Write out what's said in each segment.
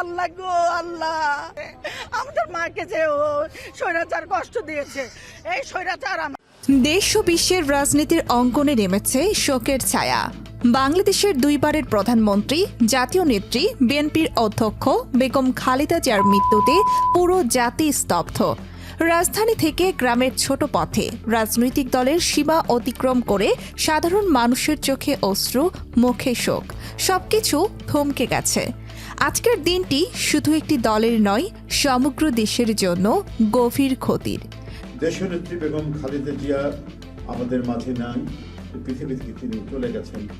আল্লাহ গো, আল্লাহ। আমাদের মাকে যে ও স্বৈরাচার কষ্ট দিয়েছে, এই স্বৈরাচার দেশ ও বিশ্বের রাজনীতির অঙ্কনে নেমেছে শোকের ছায়া। বাংলাদেশের দুইবারের প্রধানমন্ত্রী, জাতীয় নেত্রী, বিএনপির অধ্যক্ষ বেগম খালেদা জিয়ার মৃত্যুতে পুরো জাতি স্তব্ধ। রাজধানী থেকে গ্রামের ছোট পথে রাজনৈতিক দলের সীমা অতিক্রম করে সাধারণ মানুষের চোখে অশ্রু, মুখে শোক। সবকিছু থমকে গেছে। আজকের দিনটি শুধু একটি দলের নয়, সমগ্র দেশের জন্য গভীর ক্ষতির। দেশনেত্রী বেগম খালেদা জিয়া আমাদের মাঝে নাই।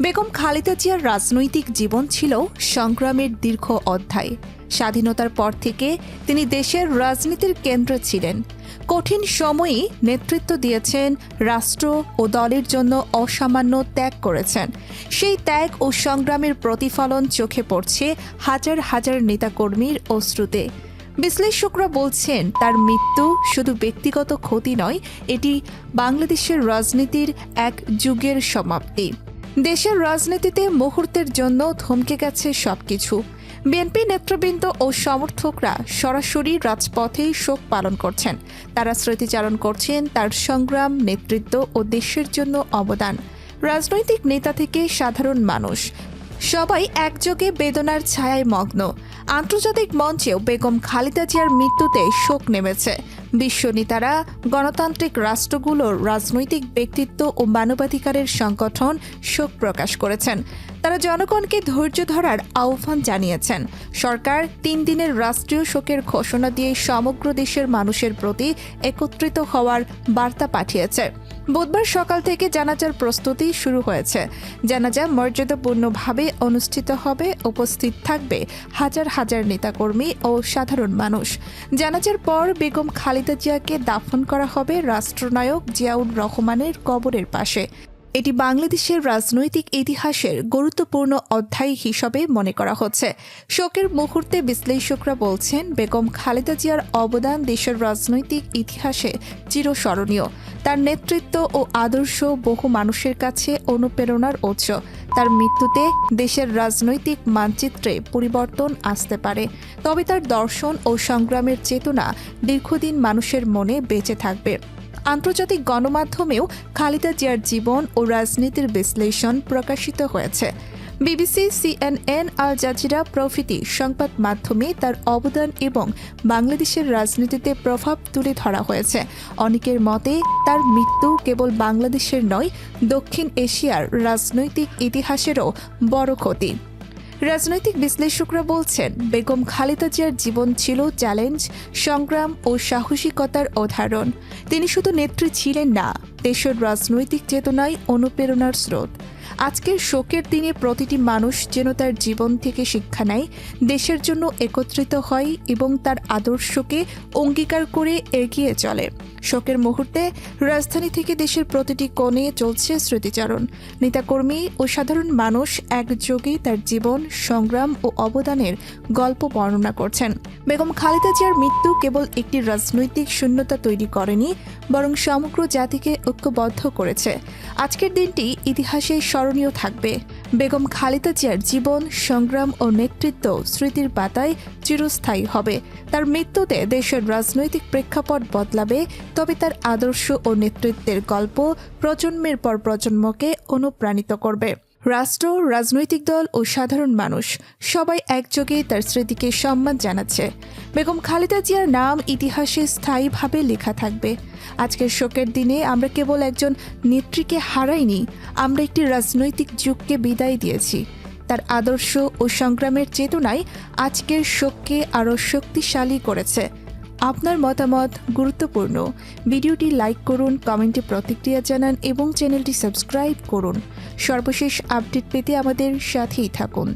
বেগম খালেদা জিয়ার রাজনৈতিক জীবন ছিল সংগ্রামের দীর্ঘ অধ্যায়। স্বাধীনতার পর থেকে তিনি দেশের রাজনীতির কেন্দ্র ছিলেন। কঠিন সময়ে নেতৃত্ব দিয়েছেন রাষ্ট্র ও দলের জন্য অসামান্য ত্যাগ করেছেন। সেই ত্যাগ ও সংগ্রামের প্রতিফলন চোখে পড়ছে হাজার হাজার নেতাকর্মীর অশ্রুতে। বিশ্লেষকরা বলছেন, তার মৃত্যু শুধু ব্যক্তিগত ক্ষতি নয়, এটি বাংলাদেশের রাজনীতির এক যুগের সমাপ্তি। দেশের রাজনীতিতে মুহূর্তের জন্য থমকে গেছে সবকিছু। বিএনপি নেতৃবৃন্দ ও সমর্থকরা সরাসরি রাজপথেই শোক পালন করছেন। তারা স্মৃতিচারণ করছেন তার সংগ্রাম, নেতৃত্ব ও দেশের জন্য অবদান। রাজনৈতিক নেতা থেকে সাধারণ মানুষ। সবাই একযোগে বেদনার ছায়ায় মগ্ন। আন্তর্জাতিক মঞ্চেও বেগম খালেদা জিয়ার মৃত্যুতে শোক নেমেছে। বিশ্ব নেতারা, গণতান্ত্রিক রাষ্ট্রগুলোর রাজনৈতিক ব্যক্তিত্ব ও মানবাধিকারের সংগঠন শোক প্রকাশ করেছেন। তারা জনগণকে ধৈর্য ধরার আহ্বান জানিয়েছেন। সরকার তিন দিনের রাষ্ট্রীয় শোকের ঘোষণা দিয়ে সমগ্র দেশের মানুষের প্রতি একত্রিত হওয়ার বার্তা পাঠিয়েছে। বুধবার সকাল থেকে জানাজার প্রস্তুতি শুরু হয়েছে। জানাজা মর্যাদাপূর্ণভাবে অনুষ্ঠিত হবে, উপস্থিত থাকবে হাজার হাজার নেতাকর্মী ও সাধারণ মানুষ। জানাজার পর বেগম খালিদা জিয়াকে দাফন করা হবে রাষ্ট্রনায়ক জিয়াউর রহমানের কবরের পাশে। এটি বাংলাদেশের রাজনৈতিক ইতিহাসের গুরুত্বপূর্ণ অধ্যায় হিসাবে মনে করা হচ্ছে। শোকের মুহূর্তে বিশ্লেষকরা বলছেন, বেগম খালেদা জিয়ার অবদান দেশের রাজনৈতিক ইতিহাসে চিরস্মরণীয়। তার নেতৃত্ব ও আদর্শ বহু মানুষের কাছে অনুপ্রেরণার উৎস। তার মৃত্যুতে দেশের রাজনৈতিক মানচিত্রে পরিবর্তন আসতে পারে। তবে তার দর্শন ও সংগ্রামের চেতনা দীর্ঘদিন মানুষের মনে বেঁচে থাকবে। আন্তর্জাতিক গণমাধ্যমেও খালেদা জিয়ার জীবন ও রাজনীতির বিশ্লেষণ প্রকাশিত হয়েছে। বিবিসি, সিএনএন আল জাজিরা প্রভৃতি সংবাদ মাধ্যমে তার অবদান এবং বাংলাদেশের রাজনীতিতে প্রভাব তুলে ধরা হয়েছে। অনেকের মতে তার মৃত্যু কেবল বাংলাদেশের নয়, দক্ষিণ এশিয়ার রাজনৈতিক ইতিহাসেরও বড় ক্ষতি। রাজনৈতিক বিশ্লেষকরা বলছেন, বেগম খালেদা জিয়ার জীবন ছিল চ্যালেঞ্জ, সংগ্রাম ও সাহসিকতার উদাহরণ তিনি শুধু নেত্রী ছিলেন না, দেশের রাজনৈতিক চেতনায় অনুপ্রেরণার স্রোত। আজকের শোকের দিনে প্রতিটি মানুষ যেন তার জীবন থেকে শিক্ষা নেয়, দেশের জন্য একত্রিত হয় এবং তার আদর্শকে অঙ্গীকার করে এগিয়ে চলে। শোকের মুহূর্তে রাজধানী থেকে দেশের প্রতিটি কোণে চলছে স্মৃতিচারণ। নেতাকর্মী ও সাধারণ মানুষ একযোগে তার জীবন সংগ্রাম ও অবদানের গল্প বর্ণনা করছেন। বেগম খালেদা জিয়ার মৃত্যু কেবল একটি রাজনৈতিক শূন্যতা তৈরি করেনি, বরং সমগ্র জাতিকে ঐক্যবদ্ধ করেছে। আজকের দিনটি ইতিহাসে স্মরণীয় থাকবে। বেগম খালেদা জিয়ার জীবন, সংগ্রাম ও নেতৃত্ব স্মৃতির পাতায় চিরস্থায়ী হবে। তার মৃত্যুতে দেশের রাজনৈতিক প্রেক্ষাপট বদলাবে, তবে তার আদর্শ ও নেতৃত্বের গল্প প্রজন্মের পর প্রজন্মকে অনুপ্রাণিত করবে। রাষ্ট্র, রাজনৈতিক দল ও সাধারণ মানুষ সবাই একযোগে তার স্মৃতিকে সম্মান জানাচ্ছে। বেগম খালেদা জিয়ার নাম ইতিহাসে স্থায়ীভাবে লেখা থাকবে। আজকের শোকের দিনে আমরা কেবল একজন নেত্রীকে হারাইনি, আমরা একটি রাজনৈতিক যুগকে বিদায় দিয়েছি। তার আদর্শ ও সংগ্রামের চেতনায় আজকের শোককে আরও শক্তিশালী করেছে। আপনার মতামত গুরুত্বপূর্ণ। ভিডিওটি লাইক করুন, কমেন্টে প্রতিক্রিয়া জানান এবং চ্যানেলটি সাবস্ক্রাইব করুন। সর্বশেষ আপডেট পেতে আমাদের সাথেই থাকুন।